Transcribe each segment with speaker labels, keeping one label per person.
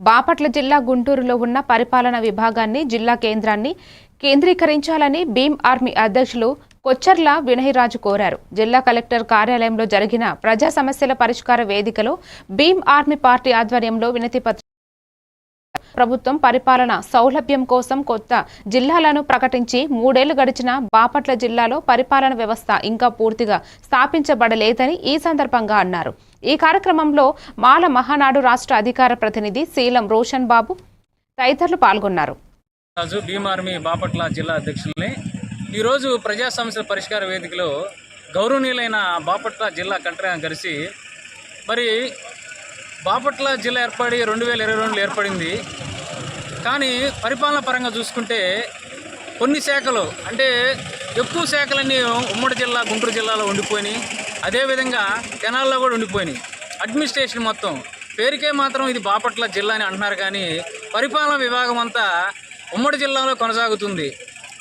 Speaker 1: బాపట్ల జిల్లా గుంటూరులో ఉన్న పరిపాలన విభాగాన్ని జిల్లా కేంద్రాన్ని కేంద్రీకరించాలని భీమ్ ఆర్మీ అధ్యక్షులు కొచ్చర్ల వినయరాజు కోరారు. జిల్లా కలెక్టర్ కార్యాలయంలో జరిగిన ప్రజా సమస్యల పరిష్కార వేదికలో భీమ్ ఆర్మీ పార్టీ ఆధ్వర్యంలో వినతిపత్రం ప్రభుత్వం పరిపాలన సౌలభ్యం కోసం కొత్త జిల్లాలను ప్రకటించి మూడేళ్ళు గడిచిన బాపట్ల జిల్లాలో పరిపాలన వ్యవస్థ ఇంకా పూర్తిగా స్థాపించబడలేదని ఈ సందర్భంగా అన్నారు. ఈ కార్యక్రమంలో మాల మహానాడు రాష్ట్ర అధికార ప్రతినిధి శీలం రోషన్ బాబు తదితరులు పాల్గొన్నారు.
Speaker 2: రాజు భీమ్ బాపట్ల జిల్లా అధ్యక్షుల్ని. ఈరోజు ప్రజా సమస్యల పరిష్కార వేదికలో గౌరవనీయులైన బాపట్ల జిల్లా కలెక్టర్ కలిసి మరి బాపట్ల జిల్లా ఏర్పడి రెండు వేల ఇరవై రెండులో ఏర్పడింది. కానీ పరిపాలన పరంగా చూసుకుంటే కొన్ని శాఖలు అంటే ఎక్కువ శాఖలన్నీ ఉమ్మడి జిల్లా గుంటూరు జిల్లాలో ఉండిపోయినాయి. అదేవిధంగా తెనాల్లో కూడా ఉండిపోయినాయి. అడ్మినిస్ట్రేషన్ మొత్తం పేరుకే మాత్రం ఇది బాపట్ల జిల్లా అని అంటున్నారు కానీ పరిపాలన విభాగం అంతా ఉమ్మడి జిల్లాలో కొనసాగుతుంది.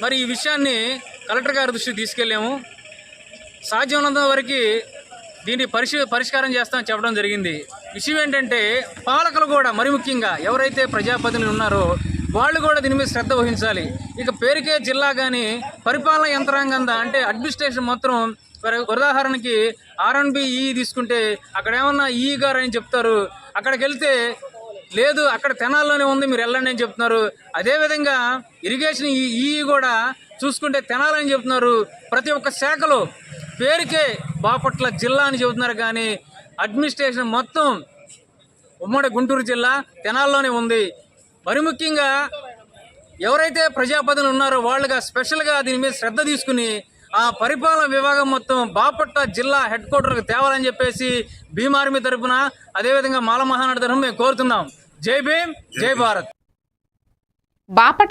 Speaker 2: మరి ఈ విషయాన్ని కలెక్టర్ గారి దృష్టికి తీసుకెళ్ళాము. సాధ్యమైనంత వరకు దీన్ని పరిశీ పరిష్కారం చేస్తామని చెప్పడం జరిగింది. విషయం ఏంటంటే పాలకులు కూడా మరి ముఖ్యంగా ఎవరైతే ప్రజాప్రతినిధులు ఉన్నారో వాళ్ళు కూడా దీని మీద శ్రద్ధ వహించాలి. ఇక పేరుకే జిల్లా కానీ పరిపాలన యంత్రాంగం అంటే అడ్మినిస్ట్రేషన్ మాత్రం ఉదాహరణకి ఆర్ఎన్బి ఈ తీసుకుంటే అక్కడ ఏమన్నా e ఈ గారు అని చెప్తారు. అక్కడికి వెళ్తే లేదు అక్కడ తెనాల్లోనే ఉంది మీరు వెళ్ళండి అని చెప్తున్నారు. అదేవిధంగా ఇరిగేషన్ ఈ ఈ కూడా చూసుకుంటే తెనాలని చెప్తున్నారు. ప్రతి ఒక్క శాఖలో పేరుకే బాపట్ల జిల్లా అని చెబుతున్నారు కానీ అడ్మినిస్ట్రేషన్ మొత్తం ఉమ్మడి గుంటూరు జిల్లా తెనాల్లోనే ఉంది. మరి ముఖ్యంగా ఎవరైతే ప్రజాపతిని ఉన్నారో వాళ్ళుగా స్పెషల్గా దీని మీద శ్రద్ధ తీసుకుని ఆ పరిపాలన విభాగం మొత్తం బాపట్ల జిల్లా హెడ్ క్వార్టర్కి తేవాలని చెప్పేసి భీమ్ ఆర్మీ అదేవిధంగా మాల మహానాడు తరఫున మేము కోరుతున్నాం. జై భీమ్ జై భారత్.
Speaker 1: బాపట్ల